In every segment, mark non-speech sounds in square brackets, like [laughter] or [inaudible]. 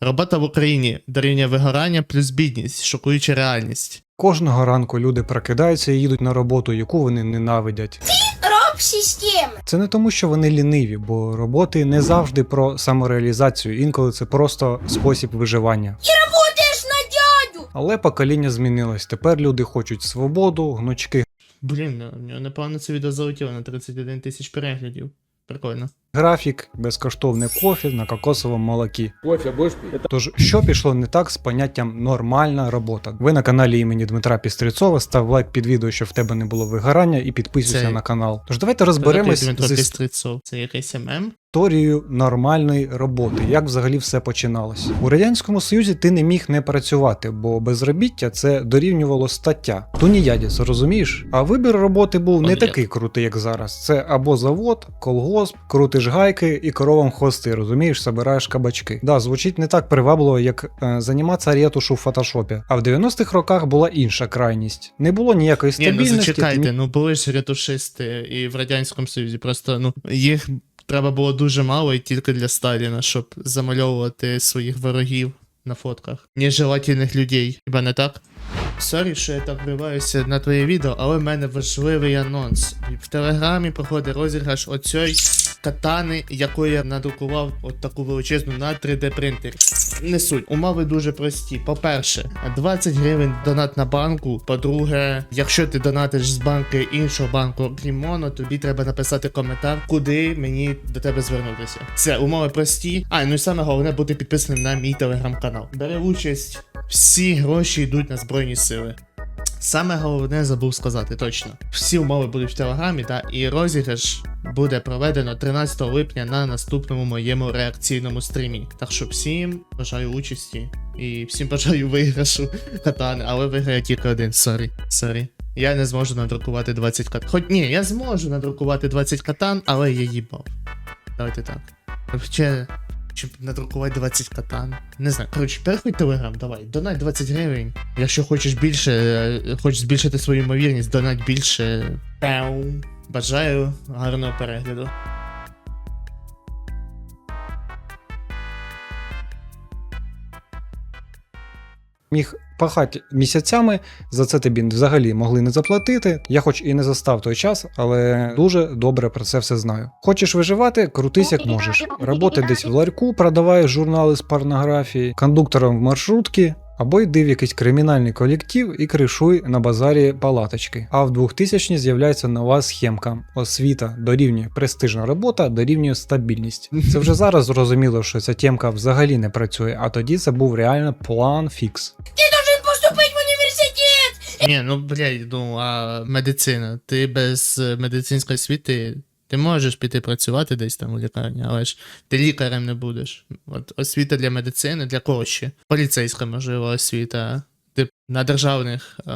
Робота в Україні дорівнює вигорання плюс бідність, шокуюча реальність. Кожного ранку люди прокидаються і їдуть на роботу, яку вони ненавидять. Роб системи. Це не тому, що вони ліниві, бо роботи не завжди про самореалізацію, інколи це просто спосіб виживання. Работаешь на дядю. Але покоління змінилось. Тепер люди хочуть свободу, гнучки Блін, ну, нього напевно це відео залетіло на 31 тисяч переглядів. Прикольно. графік, безкоштовне кофе на кокосовому молокі. Кофе будеш пити? Тож, що пішло не так з поняттям нормальна робота? Ви на каналі імені Дмитра Пістрецова, став лайк під відео, щоб в тебе не було вигорання, і підписуйся Це- на канал. Тож давайте розберемось Дмитро зі... Пістрицов. Це якийсь ММ? Історією нормальної роботи, як взагалі все починалось. У радянському союзі ти не міг не працювати, бо безробіття це дорівнювало стаття. Туніядіс, розумієш? А вибір роботи був не такий крутий, як зараз. Це або завод, колгосп, крутиш гайки і коровам хвости, розумієш, собираєш кабачки. Да, звучить не так привабливо, як е, займатися ретушу в фотошопі. А в 90-х роках була інша крайність. Не було ніякої Ні, ну стабільності. зачекайте, ну були ж ретушисти і в Радянському Союзі. Просто ну їх треба було дуже мало і тільки для Сталіна, щоб замальовувати своїх ворогів на фотках. Нежелательних людей. Хіба не так? Сорі, що я так вриваюся на твоє відео, але в мене важливий анонс. В телеграмі проходить розіграш оцьої катани, яку я надрукував от таку величезну на 3D принтері. Не суть. Умови дуже прості. По-перше, 20 гривень донат на банку. По-друге, якщо ти донатиш з банки іншого банку, крім моно, тобі треба написати коментар, куди мені до тебе звернутися. Це умови прості. А ну і саме головне бути підписаним на мій телеграм-канал. Бери участь, всі гроші йдуть на збройні сили. Саме головне забув сказати точно. Всі умови будуть в телеграмі, та і розіграш буде проведено 13 липня на наступному моєму реакційному стрімі. Так що всім бажаю участі і всім бажаю виграшу катани, але виграє тільки один. Сорі, сорі. Я не зможу надрукувати 20 катан. Хоч ні, я зможу надрукувати 20 катан, але я їбав. Давайте так. Ще, щоб надрукувати 20 катан. Не знаю. Коротше, переходь телеграм, давай. Донать 20 гривень. Якщо хочеш більше, е, хочеш збільшити свою ймовірність, донать більше. Пяу. Бажаю гарного перегляду. міг пахати місяцями, за це тобі взагалі могли не заплатити. Я хоч і не застав той час, але дуже добре про це все знаю. Хочеш виживати, крутись як можеш. Роботи десь в ларьку, продавай журнали з порнографії, кондуктором в маршрутки. Або йди в якийсь кримінальний колектив і кришуй на базарі палаточки. А в 2000 з'являється нова схемка. Освіта дорівнює престижна робота, дорівнює стабільність. Це вже зараз зрозуміло, що ця темка взагалі не працює, а тоді це був реально план фікс. Ты должен поступить в университет. Ні, ну блядь, ну а медицина. Ти без е, медицинської освіти. Ти можеш піти працювати десь там у лікарні, але ж ти лікарем не будеш. От освіта для медицини, для кого ще? Поліцейська, можливо, освіта. Ти на державних е,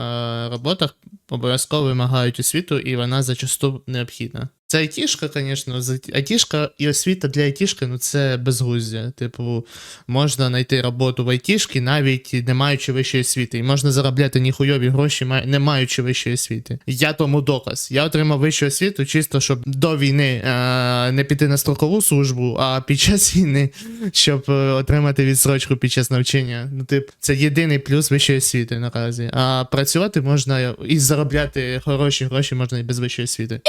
роботах обов'язково вимагають освіту, і вона зачасту необхідна. Це айтішка, звісно, айтішка і освіта для айтішки, ну це безглуздя. Типу, можна знайти роботу в айтішки, навіть не маючи вищої освіти. І можна заробляти ніхуйові гроші, не маючи вищої освіти. Я тому доказ. Я отримав вищу освіту чисто, щоб до війни е- не піти на строкову службу, а під час війни, щоб е, отримати відсрочку під час навчання. Ну, тип, це єдиний плюс вищої освіти наразі. А працювати можна і заробляти хороші гроші можна і без вищої освіти.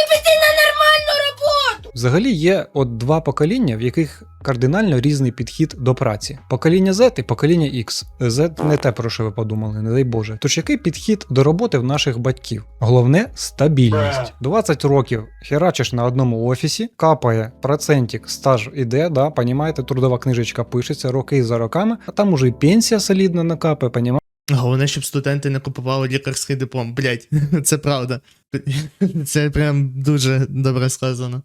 Взагалі є от два покоління, в яких кардинально різний підхід до праці: покоління Z і покоління X. Z не те, про що ви подумали, не дай Боже. Тож який підхід до роботи в наших батьків? Головне стабільність. 20 років херачиш на одному офісі, капає процентик, стаж іде, да, понімаєте, трудова книжечка пишеться роки за роками, а там уже і пенсія солідно накапає, понімаєте? Головне, щоб студенти не купували лікарський диплом. Блять, [laughs] це правда. Це прям дуже добре сказано.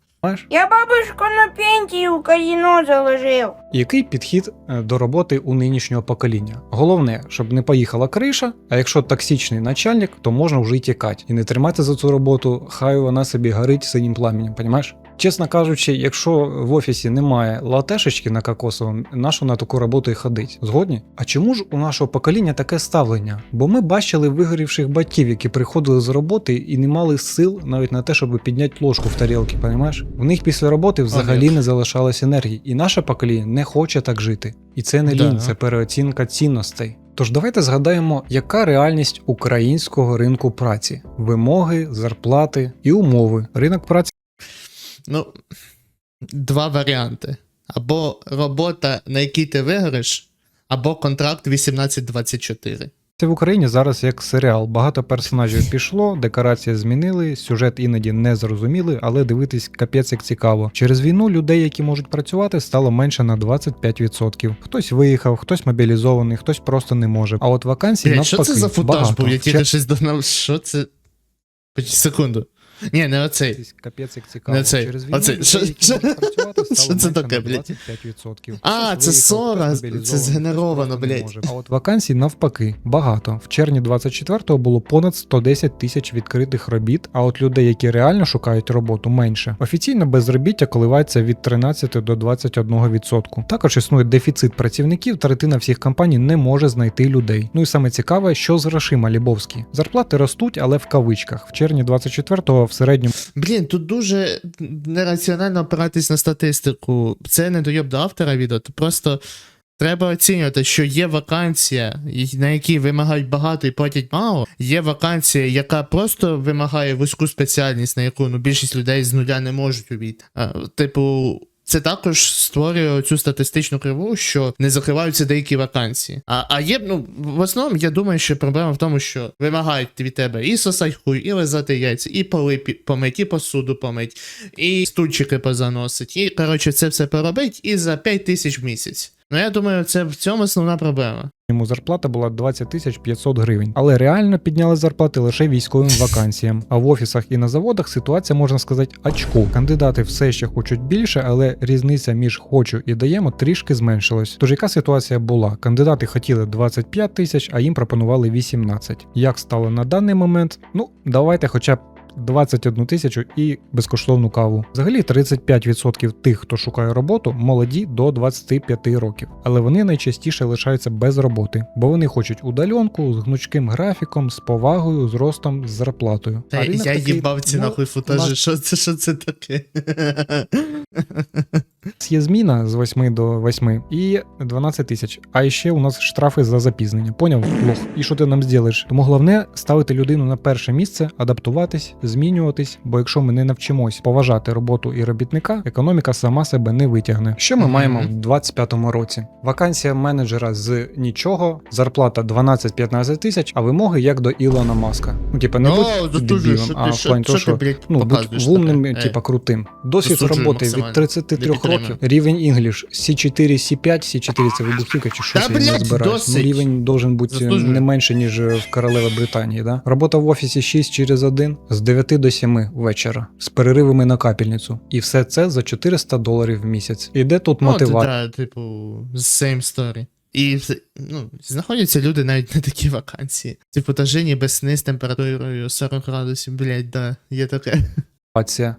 Я бабушку на пенсію в казино заложив. Який підхід е, до роботи у нинішнього покоління? Головне, щоб не поїхала криша, а якщо токсичний начальник, то можна вже й тікати і не тримати за цю роботу, хай вона собі горить синім пламенем, понімаєш? Чесно кажучи, якщо в офісі немає латешечки на кокосовому, нащо на таку роботу і ходить? Згодні? А чому ж у нашого покоління таке ставлення? Бо ми бачили вигорівших батьків, які приходили з роботи і не мали сил навіть на те, щоб підняти ложку в тарілки, понімаєш? В них після роботи взагалі не залишалось енергії, і наше покоління не хоче так жити. І це не лінь, це переоцінка цінностей. Тож давайте згадаємо, яка реальність українського ринку праці: вимоги, зарплати і умови. Ринок праці Ну, два варіанти. Або робота, на якій ти виграєш, або контракт 1824. Це в Україні зараз як серіал. Багато персонажів пішло, декорації змінили, сюжет іноді не зрозуміли, але дивитись капець як цікаво. Через війну людей, які можуть працювати, стало менше на 25%. Хтось виїхав, хтось мобілізований, хтось просто не може. А от вакансій навпаки що це за футаж багато. був? Я тільки щось донав. Що це? Секунду. Ні, не оцей. Капець як цікаво. Не цей. Через війну Оцей. людей, Що- які що- можуть працювати, [laughs] стало що це менше таке, на блядь? 25%. А, це Сора, це згенеровано, блядь. А от вакансій навпаки багато. В червні 24-го було понад 110 тисяч відкритих робіт, а от людей, які реально шукають роботу, менше. Офіційно безробіття коливається від 13 до 21%. Також існує дефіцит працівників, третина всіх компаній не може знайти людей. Ну і саме цікаве, що з грошима Лібовські. Зарплати ростуть, але в кавичках. В червні 24-го в середньому Блін, тут дуже нераціонально опиратись на статистику. Це не дойоб до автора відео, то просто треба оцінювати, що є вакансія, на якій вимагають багато і платять мало. Є вакансія, яка просто вимагає вузьку спеціальність, на яку ну, більшість людей з нуля не можуть увійти. Типу. Це також створює цю статистичну криву, що не закриваються деякі вакансії. А, а є, ну, в основному, я думаю, що проблема в тому, що вимагають від тебе і сосать хуй, і лизати яйця, і полипі помить, і посуду помить, і стульчики позаносить. І, коротше, це все поробить і за 5 тисяч в місяць. Ну, я думаю, це в цьому основна проблема. Йому зарплата була 20 тисяч 500 гривень, але реально підняли зарплати лише військовим вакансіям. А в офісах і на заводах ситуація можна сказати очко. Кандидати все ще хочуть більше, але різниця між хочу і даємо трішки зменшилась. Тож яка ситуація була? Кандидати хотіли 25 тисяч, а їм пропонували 18. Як стало на даний момент? Ну давайте, хоча б. 21 тисячу і безкоштовну каву. Взагалі 35% тих, хто шукає роботу, молоді до 25 років, але вони найчастіше лишаються без роботи, бо вони хочуть удальонку з гнучким графіком, з повагою, з ростом, з зарплатою. Та, я такий, їбав ці ну, нахуй футажі, що це, що це таке? Є зміна з 8 до 8 і 12 тисяч. А ще у нас штрафи за запізнення. Поняв, лох? І що ти нам зробиш? Тому головне ставити людину на перше місце, адаптуватись, змінюватись. Бо якщо ми не навчимось поважати роботу і робітника, економіка сама себе не витягне. Що ми маємо в 25-му році? Вакансія менеджера з нічого, зарплата 12-15 тисяч, а вимоги як до Ілона Маска. Ну, типа, не О, будь дебілом, а в плані того, що ну, будь показуєш умним, таке? типа крутим. Досвід роботи від максимально. 33 Не підтримую. Років. Рівень English C4, C5, C4 це вибухівка чи Та, щось я не. Ну, рівень должен бути не менше, ніж в королеви Британії. Да? Робота в офісі 6 через 1 з 9 до 7 вечора з переривами на капельницю. І все це за 400 доларів в місяць. І де тут Ну, мотивація? та, типу, same story. І ну, знаходяться люди навіть на такі вакансії. Типу, тажині без сни з температурою 40 градусів, блядь, да, є таке.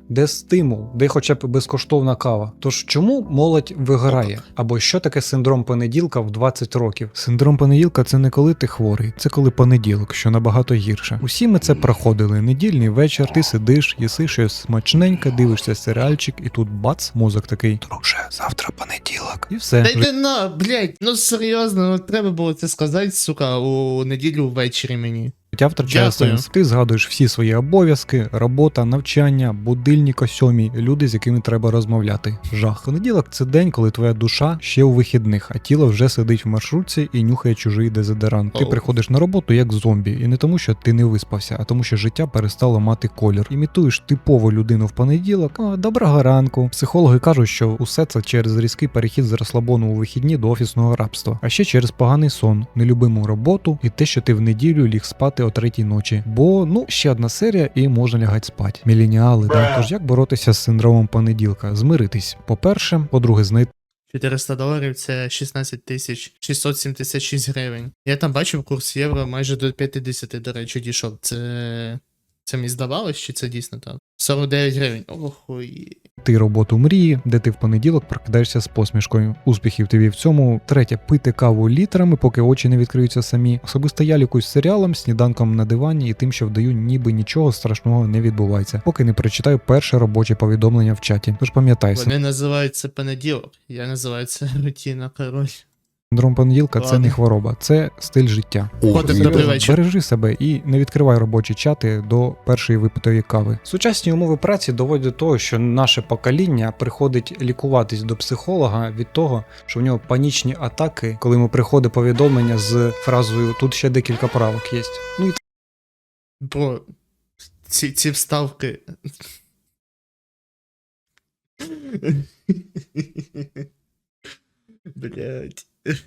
Де стимул, де хоча б безкоштовна кава. Тож чому молодь вигорає? Або що таке синдром понеділка в 20 років? Синдром понеділка це не коли ти хворий, це коли понеділок, що набагато гірше. Усі ми це проходили. Недільний вечір, ти сидиш, їси щось смачненьке, дивишся серіальчик, і тут бац, мозок такий. Друже, завтра понеділок. І все. Та йди на, блядь, ну серйозно, ну треба було це сказати, сука, у неділю ввечері мені. Життя втрачає сенс. Ти згадуєш всі свої обов'язки, робота, навчання, будильник о сьомій, люди, з якими треба розмовляти. Жах. Понеділок це день, коли твоя душа ще у вихідних, а тіло вже сидить в маршрутці і нюхає чужий дезодорант. Ти приходиш на роботу як зомбі, і не тому, що ти не виспався, а тому, що життя перестало мати колір. Імітуєш типову людину в понеділок. О, доброго ранку. Психологи кажуть, що усе це через різкий перехід з розслабону у вихідні до офісного рабства, а ще через поганий сон, нелюбиму роботу і те, що ти в неділю ліг спати о третій ночі. Бо ну ще одна серія і можна лягати спати. Міленіали, да. Тож як боротися з синдромом понеділка? Змиритись. По-перше, по-друге, знайти 400 доларів це 16 тисяч 676 гривень. Я там бачив курс євро майже до 50, до речі, дійшов. Це Це мені здавалось, чи це дійсно так? 49 гривень. Охуй. Ти роботу мрії, де ти в понеділок прокидаєшся з посмішкою. Успіхів тобі в цьому. Третє пити каву літрами, поки очі не відкриються самі. Особисто я лікуюсь серіалом, сніданком на дивані і тим, що вдаю, ніби нічого страшного не відбувається, поки не прочитаю перше робоче повідомлення в чаті. Тож пам'ятайся, Вони називають це понеділок. Я називаю це рутина, коротше. Синдром понеділка це не хвороба, це стиль життя. Котик, добрий вечір. Бережи себе і не відкривай робочі чати до першої випитої кави. Сучасні умови праці доводять до того, що наше покоління приходить лікуватись до психолога від того, що в нього панічні атаки, коли йому приходить повідомлення з фразою Тут ще декілька правок є. Ну і Бро, ці, ці вставки. Блять. [laughs]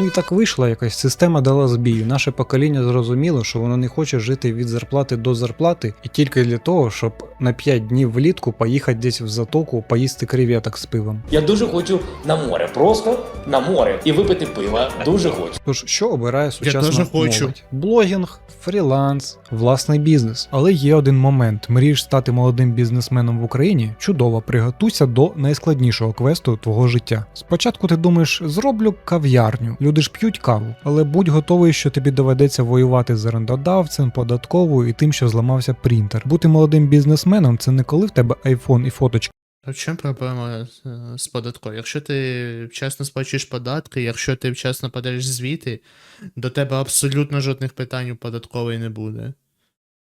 Ну і так вийшла якась система дала збій. Наше покоління зрозуміло, що воно не хоче жити від зарплати до зарплати, і тільки для того, щоб на 5 днів влітку поїхати десь в затоку, поїсти креветок з пивом. Я дуже хочу на море, просто на море і випити пива. Дуже хочу. Тож, що обирає сучасна теж хочу. молодь? Блогінг, фріланс, власний бізнес. Але є один момент: мрієш стати молодим бізнесменом в Україні? Чудово, приготуйся до найскладнішого квесту твого життя. Спочатку ти думаєш, зроблю кав'ярню. Люди ж п'ють каву, але будь готовий, що тобі доведеться воювати з орендодавцем, податковою і тим, що зламався принтер. Бути молодим бізнесменом це не коли в тебе айфон і фоточка. А в чому проблема е, з податком? Якщо ти вчасно сплачуєш податки, якщо ти вчасно подаєш звіти, до тебе абсолютно жодних питань у податкової не буде.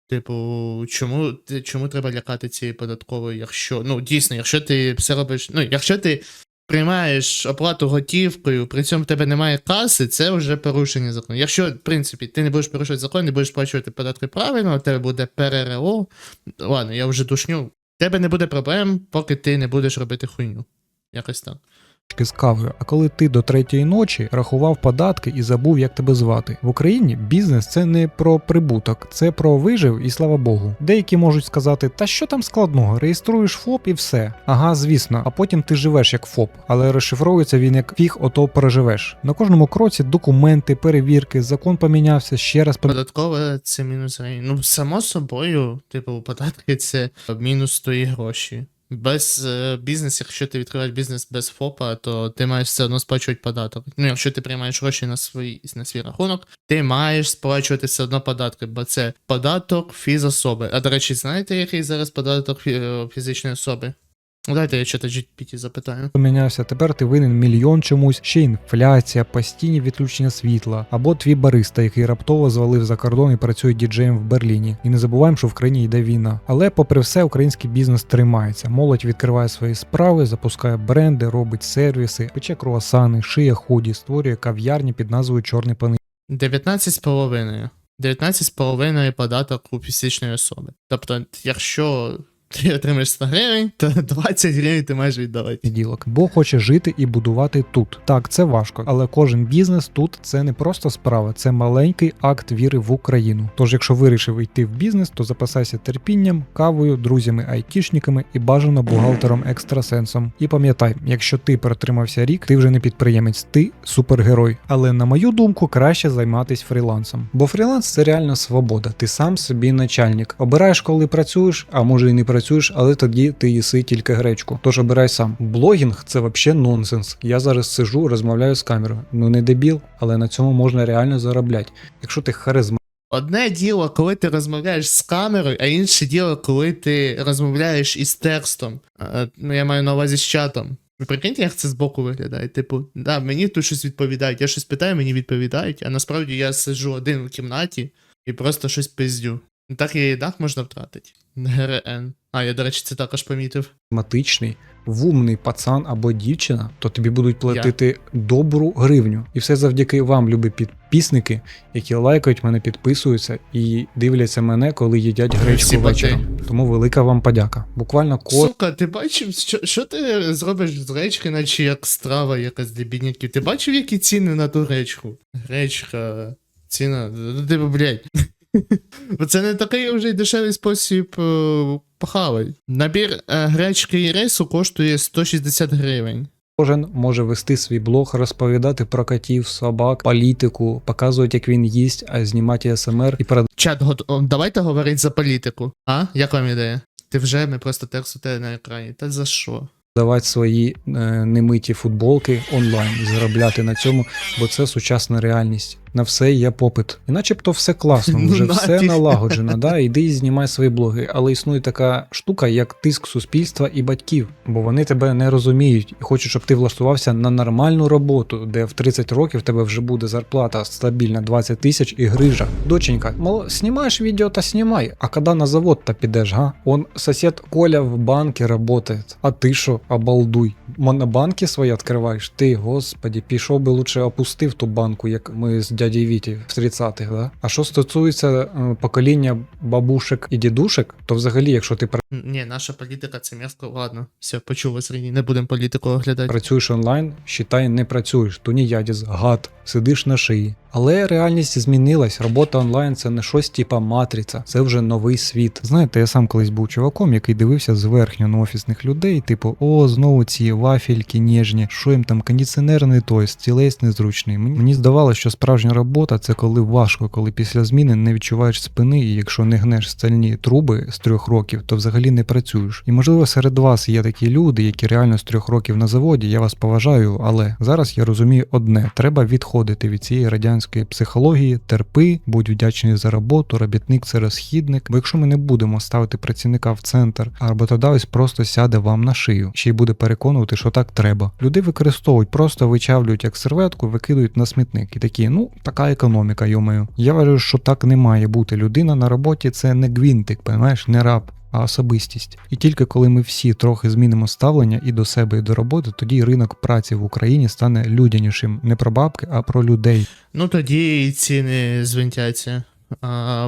Типу, чому, чому треба лякати цієї податкової, якщо. Ну, дійсно, якщо ти все робиш. Ну, якщо ти приймаєш оплату готівкою, при цьому в тебе немає каси, це вже порушення закону. Якщо, в принципі, ти не будеш порушувати закон, не будеш сплачувати податки правильно, у тебе буде ПРРО. Ладно, я вже душню. Тебе не буде проблем, поки ти не будеш робити хуйню. Якось так. З кавою. А коли ти до третьої ночі рахував податки і забув, як тебе звати. В Україні бізнес це не про прибуток, це про вижив і слава Богу. Деякі можуть сказати, та що там складного, реєструєш ФОП і все. Ага, звісно, а потім ти живеш як ФОП, але розшифровується він як фіг, ото проживеш. На кожному кроці документи, перевірки, закон помінявся ще раз. Податкове це мінус. Ну, само собою, типу, податки це мінус твої гроші. Без е, бізнесу, якщо ти відкриваєш бізнес без ФОПа, то ти маєш все одно сплачувати податок. Ну, якщо ти приймаєш гроші на свій, на свій рахунок, ти маєш сплачувати все одно податки, бо це податок фізособи. А до речі, знаєте, який зараз податок фі- фізичної особи? Ну, Дайте я чата GPT запитаю. помінявся, тепер ти винен мільйон чомусь, ще інфляція, постійні відключення світла, або твій бариста, який раптово звалив за кордон і працює діджеєм в Берліні. І не забуваємо, що в країні йде війна. Але, попри все, український бізнес тримається. Молодь відкриває свої справи, запускає бренди, робить сервіси, пече круасани, шиє худі, створює кав'ярні під назвою Чорний пани. 19,5. 19,5 податок у фізичної особи. Тобто, якщо ти отримаєш 100 гривень, то [laughs] 20 гривень ти маєш віддавати. Ділок, бо хоче жити і будувати тут. Так, це важко, але кожен бізнес тут це не просто справа, це маленький акт віри в Україну. Тож, якщо вирішив йти в бізнес, то запасайся терпінням, кавою, друзями, айтішниками і бажано бухгалтером екстрасенсом. І пам'ятай, якщо ти протримався рік, ти вже не підприємець, ти супергерой. Але на мою думку, краще займатися фрілансом. Бо фріланс це реально свобода. Ти сам собі начальник. Обираєш, коли працюєш, а може і не працюєш, але тоді ти їси тільки гречку. Тож обирай сам. Блогінг це взагалі нонсенс. Я зараз сижу, розмовляю з камерою. Ну не дебіл, але на цьому можна реально заробляти. Якщо ти харизма. Одне діло, коли ти розмовляєш з камерою, а інше діло, коли ти розмовляєш із текстом. Ну, я маю на увазі з чатом. Ви прикиньте, як це збоку виглядає. Типу, да, мені тут щось відповідають, я щось питаю, мені відповідають, а насправді я сиджу один в кімнаті і просто щось пиздю. Ну, Так і дах можна втратити. ГРН. А, я, до речі, це також помітив. Матичний, вумний пацан або дівчина, то тобі будуть платити добру гривню. І все завдяки вам, любі підписники, які лайкають мене, підписуються і дивляться мене, коли їдять всі гречку боти. вечором. Тому велика вам подяка. Буквально код Сука, ти бачив, що, що ти зробиш з гречки, наче як страва якась для бідняків? Ти бачив, які ціни на ту гречку? Гречка, ціна. Ну, Типу, блядь. Бо це не такий вже й дешевий спосіб е, похавати. Набір е, гречки і рису коштує 160 гривень. Кожен може вести свій блог, розповідати про котів, собак, політику, показувати, як він їсть, а знімати СМР і Чат, гот... давайте говорити за політику. А? Як вам ідея? Ти вже ми просто текст у тебе на екрані. Та за що? продавати свої е, немиті футболки онлайн заробляти на цьому, бо це сучасна реальність. На все є попит. І начебто все класно, Ну, вже все налагоджено. Да? [laughs] Іди і знімай свої блоги. Але існує така штука, як тиск суспільства і батьків, бо вони тебе не розуміють і хочуть, щоб ти влаштувався на нормальну роботу, де в 30 років тебе вже буде зарплата стабільна 20 тисяч і грижа. Доченька, мол, знімаєш відео та знімай, а коли на завод та підеш, га? Он сосед Коля в банке работает, а ти що, обалдуй. Монобанки свої відкриваєш? Ти, господі, пішов би лучше опустив ту банку, як ми з дядей Віті в 30-х, да? А що стосується е, покоління бабушек і дідушек, то взагалі, якщо ти Ні, наша політика це м'яско. Ладно, все, почув сьогодні, не будемо політику оглядати. працюєш онлайн, считай, не працюєш, то ніядіс, гад, сидиш на шиї. Але реальність змінилась. Робота онлайн це не щось типа матриця, це вже новий світ. Знаєте, я сам колись був чуваком, який дивився зверхньо на офісних людей, типу, о, знову ці вафельки ніжні, що їм там кондиціонер не той, стілець незручний. Мені здавалося, що справжня робота це коли важко, коли після зміни не відчуваєш спини, і якщо не гнеш стальні труби з трьох років, то взагалі не працюєш. І можливо серед вас є такі люди, які реально з трьох років на заводі. Я вас поважаю, але зараз я розумію одне: треба відходити від цієї радянської психології, терпи, будь вдячний за роботу, робітник це розхідник. Бо якщо ми не будемо ставити працівника в центр, а роботодавець просто сяде вам на шию, ще й буде переконувати, що так треба. Люди використовують, просто вичавлюють як серветку, викидують на смітник. І такі, ну така економіка, йомаю. Я вважаю, що так не має бути. Людина на роботі це не гвинтик, понимаєш, не раб. А особистість. І тільки коли ми всі трохи змінимо ставлення і до себе, і до роботи, тоді ринок праці в Україні стане людянішим не про бабки, а про людей. Ну тоді ціни звинтяться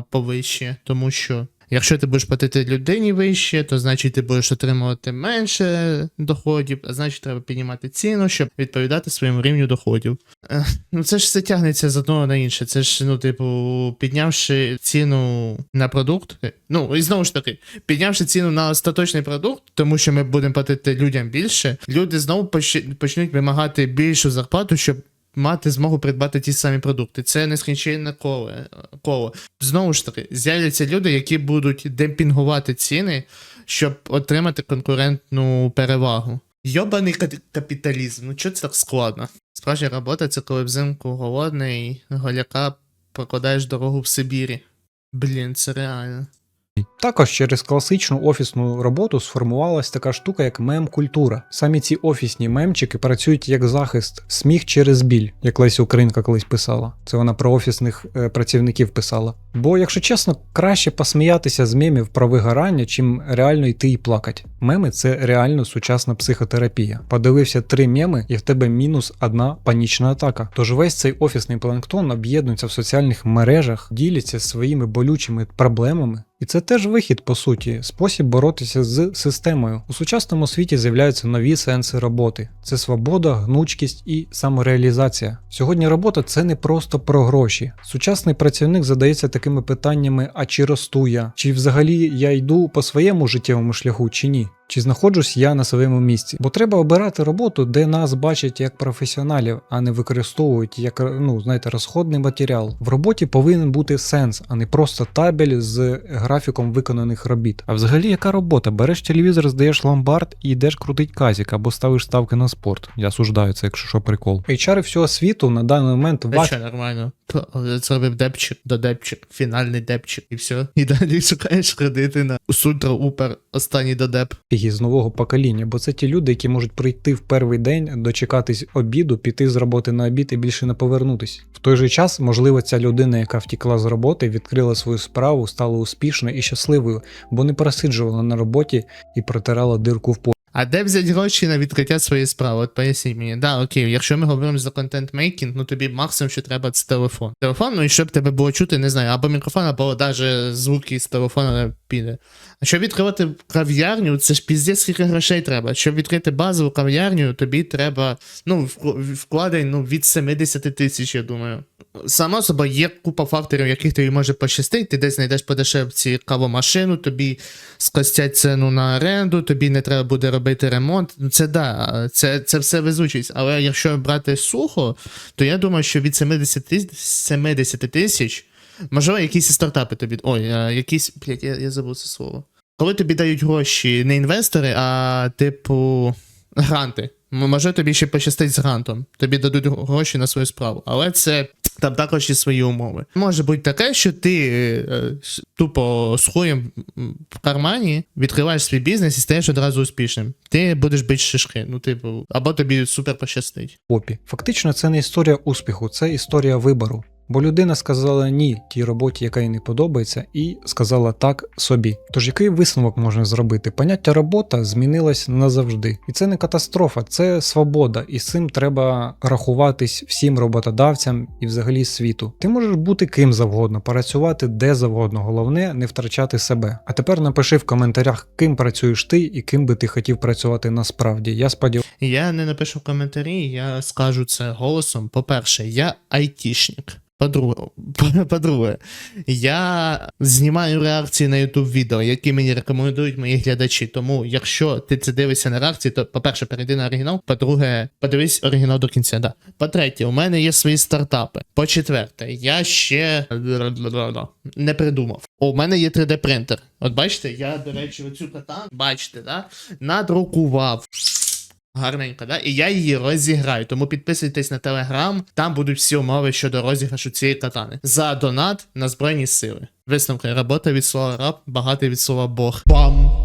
повище, тому що якщо ти будеш платити людині вище, то значить ти будеш отримувати менше доходів, а значить треба піднімати ціну, щоб відповідати своєму рівню доходів. Е, Ну це ж все тягнеться з одного на інше. Це ж, ну, типу, піднявши ціну на продукт. е, Ну, і знову ж таки, піднявши ціну на остаточний продукт, тому що ми будемо платити людям більше, люди знову почнуть вимагати більшу зарплату, щоб мати змогу придбати ті самі продукти. Це нескінченне коло. коло. Знову ж таки, з'являться люди, які будуть демпінгувати ціни, щоб отримати конкурентну перевагу. Йобаний капіталізм, ну чого це так складно? Справжня робота це коли взимку голодний, голяка прокладаєш дорогу в Сибірі. Блін, це реально. Також через класичну офісну роботу сформувалась така штука, як мем-культура. Самі ці офісні мемчики працюють як захист, сміх через біль, як Леся Українка колись писала. Це вона про офісних е, працівників писала. Бо, якщо чесно, краще посміятися з мемів про вигорання, чим реально йти і плакати. Меми це реально сучасна психотерапія. Подивився три меми, і в тебе мінус одна панічна атака. Тож весь цей офісний планктон об'єднується в соціальних мережах, діляться своїми болючими проблемами. І це теж вихід, по суті, спосіб боротися з системою. У сучасному світі з'являються нові сенси роботи: це свобода, гнучкість і самореалізація. Сьогодні робота це не просто про гроші. Сучасний працівник задається такими питаннями: а чи росту я? Чи взагалі я йду по своєму життєвому шляху, чи ні? Чи знаходжусь я на своєму місці? Бо треба обирати роботу, де нас бачать як професіоналів, а не використовують як ну знаєте, розходний матеріал. В роботі повинен бути сенс, а не просто табель з графіком виконаних робіт. А взагалі, яка робота? Береш телевізор, здаєш ломбард і йдеш крутить казік або ставиш ставки на спорт. Я осуждаю це, якщо що прикол. HR всього світу на даний момент Та ваш що, нормально. Зробив депчик до депчик, фінальний депчик, і все. І далі шукаєш кредити на сультра упер, останній додеп. Офіги з нового покоління, бо це ті люди, які можуть прийти в перший день, дочекатись обіду, піти з роботи на обід і більше не повернутись. В той же час, можливо, ця людина, яка втікла з роботи, відкрила свою справу, стала успішною і щасливою, бо не просиджувала на роботі і протирала дирку в полі. А де взяти гроші на відкриття своєї справи? От поясніть мені. Да, окей, якщо ми говоримо за контент-мейкінг, ну тобі максимум, що треба, це телефон. Телефон, ну і щоб тебе було чути, не знаю, або мікрофон, або навіть звуки з телефона піде. А щоб відкривати кав'ярню, це ж піздець скільки грошей треба. Щоб відкрити базову кав'ярню, тобі треба, ну, вк- вкладень ну, від 70 тисяч, я думаю. Само собою є купа факторів, яких тобі може пощастити. Ти десь знайдеш по дешевці кавомашину, тобі скостять ціну на оренду, тобі не треба буде робити ремонт. Ну, Це да, це, це все везучість. Але якщо брати сухо, то я думаю, що від 70 тисяч, 70 тисяч, можливо, якісь стартапи тобі. Ой, а, якісь. Блять, я, я забув це слово. Коли тобі дають гроші не інвестори, а типу гранти. Може тобі ще пощастить з грантом. Тобі дадуть гроші на свою справу. Але це там також і свої умови. Може бути таке, що ти е, тупо з хуєм в кармані відкриваєш свій бізнес і стаєш одразу успішним. Ти будеш бити шишки. Ну, типу, або тобі супер пощастить. попі. Фактично, це не історія успіху, це історія вибору. Бо людина сказала ні тій роботі, яка їй не подобається, і сказала так собі. Тож який висновок можна зробити? Поняття робота змінилось назавжди. І це не катастрофа, це свобода, і з цим треба рахуватись всім роботодавцям і взагалі світу. Ти можеш бути ким завгодно, працювати де завгодно. Головне не втрачати себе. А тепер напиши в коментарях, ким працюєш ти і ким би ти хотів працювати насправді. Я сподіваюся. Я не напишу в коментарі, я скажу це голосом. По-перше, я айтішник. По-друге, [laughs] по-друге, я знімаю реакції на YouTube відео, які мені рекомендують мої глядачі. Тому, якщо ти це дивишся на реакції, то по-перше, перейди на оригінал. По-друге, подивись оригінал до кінця. Да. По-третє, у мене є свої стартапи. По-четверте, я ще не придумав. У мене є 3D принтер. От бачите, я, до речі, оцю катану, бачите, да? надрукував. Гарненько, да? І я її розіграю. Тому підписуйтесь на телеграм, там будуть всі умови щодо розіграшу цієї катани. За донат на Збройні сили. Висновки робота від слова раб, багатий від слова Бог. Бам!